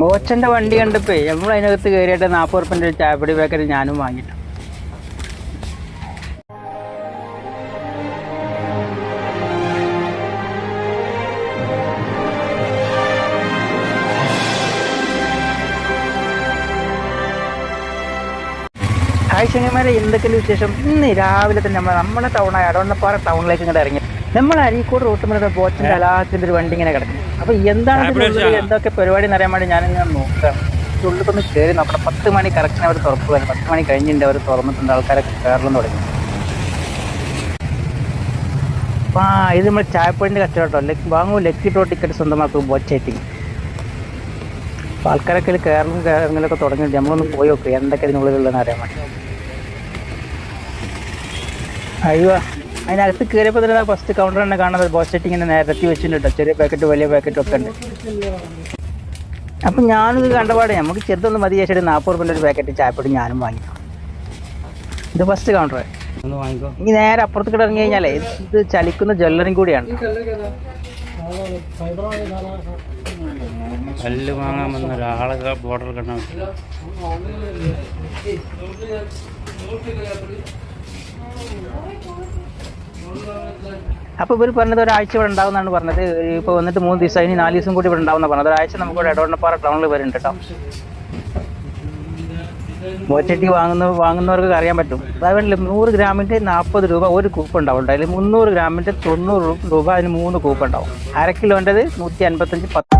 ബോച്ചന്റെ വണ്ടി കണ്ടപ്പോ നമ്മൾ അതിനകത്ത് കയറിയിട്ട് നാൽപ്പത് ഉറുപ്പിന്റെ ഒരു ചായപ്പൊടി പാക്കറ്റ് ഞാനും വാങ്ങിട്ടു. ഹായ് ശനിമാരെ എന്തൊക്കെയാണ് വിശേഷം? ഇന്ന് രാവിലെ തന്നെ നമ്മൾ നമ്മുടെ ടൗണായ അടവണ്ണപ്പാറ ടൗണിലേക്ക് ഇങ്ങോട്ട് ഇറങ്ങി. നമ്മൾ അരീക്കോട് റൂട്ട് ബോച്ചിന്റെ അലാത്തിന്റെ ഒരു വണ്ടി ഇങ്ങനെ കിടക്കും അപ്പൊ എന്താണ് എന്തൊക്കെ പരിപാടി എന്ന് അറിയാൻ വേണ്ടി ഞാനിങ്ങനെ നോക്കാം. ഉള്ളിൽ കയറി നോക്കണം. പത്ത് മണി കറക്ഷൻ അവർ തുറക്കുവാൻ പത്ത് മണി കഴിഞ്ഞിട്ട് അവർ തുറന്നിട്ടുണ്ട്. ആൾക്കാരൊക്കെ കയറലും തുടങ്ങി. ആ ഇത് നമ്മൾ ചായപ്പൊടിന്റെ കച്ചവടം വാങ്ങൂ ലക്കി ടോ ടിക്കറ്റ് സ്വന്തമാക്കും ബോച്ചേറ്റിങ് അപ്പൊ ആൾക്കാരൊക്കെ ഇതിൽ കയറലും കയറലൊക്കെ തുടങ്ങിയിട്ട് നമ്മളൊന്ന് പോയി നോക്കുക എന്തൊക്കെ ഇതിനുള്ളിലുള്ളതെന്ന് അറിയാൻ വേണ്ടി. അയ്യോ. അതിനകത്ത് കയറിയപ്പോൾ തന്നെ ഫസ്റ്റ് കൗണ്ടർ തന്നെ കാണുന്നത് ബോസ് സെറ്റിങ്ങിനെ നിരത്തി വെച്ചിട്ടുണ്ട് ചെറിയ പാക്കറ്റ് വലിയ പാക്കറ്റ് ഒക്കെ ഉണ്ട്. അപ്പം ഞാനിത് കണ്ടപാടെ നമുക്ക് ചെറുതൊന്ന് മതി ചേച്ചിട്ട് നാൽപ്പത് റുപ്യന്റെ ഒരു പാക്കറ്റ് ചായപ്പൊടി ഞാനും വാങ്ങി. ഇത് ഫസ്റ്റ് കൗണ്ടർ വാങ്ങിക്കോ. ഇനി നേരെ അപ്പുറത്ത് കൂടെ ഇറങ്ങി കഴിഞ്ഞാലേ ഇത് ഇത് ചലിക്കുന്ന ജ്വല്ലറിയും കൂടിയാണ്. കല്ല് വാങ്ങാൻ വന്ന ഒരാളെ ബോർഡർ കണ്ടാൽ അപ്പോൾ ഇവർ പറഞ്ഞത് ഒരാഴ്ച ഇവിടെ ഉണ്ടാവുന്നതാണ് പറഞ്ഞത്. ഇപ്പൊ വന്നിട്ട് മൂന്ന് ദിവസം ഇനി നാല് ദിവസം കൂടി ഇവിടെ ഉണ്ടാവുന്ന പറഞ്ഞത്. ഒരാഴ്ച നമുക്ക് ഇവിടെ ഇടവണ്ണപ്പാറ ടൗണിൽ വരുന്നുണ്ട് കേട്ടോ. ബോച്ചട്ടി വാങ്ങുന്ന വാങ്ങുന്നവർക്ക് അറിയാൻ പറ്റും. അതുപോലെ നൂറ് ഗ്രാമിന്റെ നാൽപ്പത് രൂപ ഒരു കൂപ്പ് ഉണ്ടാവും അതിൽ മുന്നൂറ് ഗ്രാമിന്റെ തൊണ്ണൂറ് രൂപ അതിന് മൂന്ന് കൂപ്പ് ഉണ്ടാവും. അര കിലോന്റെത് നൂറ്റി അൻപത്തഞ്ച് പത്ത്